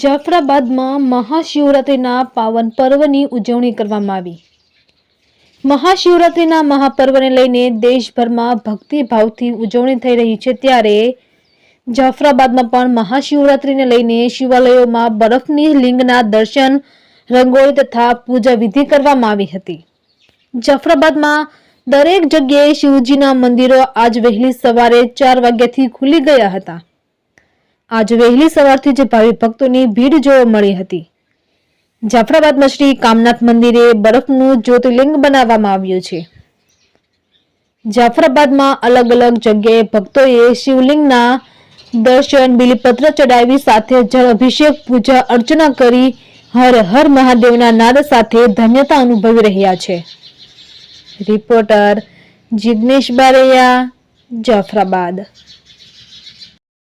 જાફરાબાદમાં મહાશિવરાત્રિના પાવન પર્વની ઉજવણી કરવામાં આવી. મહાશિવરાત્રિના મહાપર્વને લઈને દેશભરમાં ભક્તિભાવથી ઉજવણી થઈ રહી છે ત્યારે જાફરાબાદમાં પણ મહાશિવરાત્રિને લઈને શિવાલયોમાં બરફની લિંગના દર્શન, રંગોળી તથા પૂજા વિધિ કરવામાં આવી હતી. જાફરાબાદમાં દરેક જગ્યાએ શિવજીના મંદિરો આજ વહેલી સવારે ચાર વાગ્યાથી ખુલી ગયા હતા. આજ વહેલી સવારથી જ ભાવિ ભક્તોની ભીડ જોવા મળી હતી. જાફરાબાદમાં શ્રી કામનાથ મંદિરે બરફનું જ્યોતિર્લિંગ બનાવવામાં આવ્યું છે. જાફરાબાદમાં અલગ અલગ જગ્યાએ ભક્તોએ શિવલિંગના દર્શન, બિલીપત્ર ચડાવી સાથે જળ અભિષેક, પૂજા અર્ચના કરી હર હર મહાદેવના નાદ સાથે ધન્યતા અનુભવી રહ્યા છે. રિપોર્ટર જિગ્નેશ બારૈયા, જાફરાબાદ.